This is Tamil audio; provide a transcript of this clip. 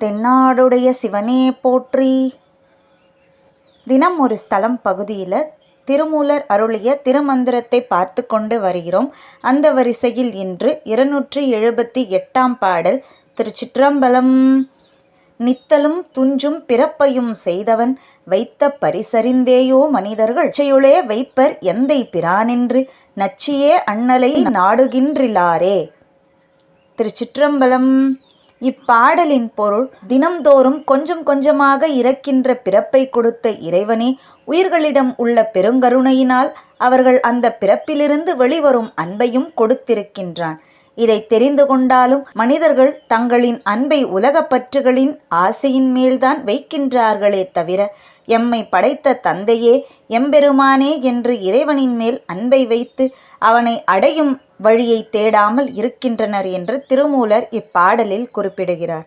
தென்னாடுடைய சிவனே போற்றி. தினம் ஒரு ஸ்தலம் பகுதியில் திருமூலர் அருளிய திருமந்திரத்தை பார்த்து கொண்டு வருகிறோம். அந்த வரிசையில் இன்று இருநூற்றி எழுபத்தி எட்டாம் பாடல் திருச்சிற்றம்பலம். நித்தலும் துஞ்சும் பிறப்பையும் செய்தவன் வைத்த பரிசறிந்தேயோ மனிதர்கள் செய்யுளே வைப்பர் எந்தை பிரானென்று நச்சியே அண்ணலை நாடுகின்றிலாரே. திருச்சிற்றம்பலம். இப்பாடலின் பொருள் தினம்தோறும் கொஞ்சம் கொஞ்சமாக இறக்கின்ற பிறப்பை கொடுத்த இறைவனே உயிர்களிடம் உள்ள பெருங்கருணையினால் அவர்கள் அந்த பிறப்பிலிருந்து வெளிவரும் அன்பையும் கொடுத்திருக்கின்றான். இதை தெரிந்து கொண்டாலும் மனிதர்கள் தங்களின் அன்பை உலகப் பற்றுகளின் ஆசையின் மேல்தான் வைக்கின்றார்களே தவிர எம்மை படைத்த தந்தையே எம்பெருமானே என்று இறைவனின் மேல் அன்பை வைத்து அவனை அடையும் வழியை தேடாமல் இருக்கின்றனர் என்று திருமூலர் இப்பாடலில் குறிப்பிடுகிறார்.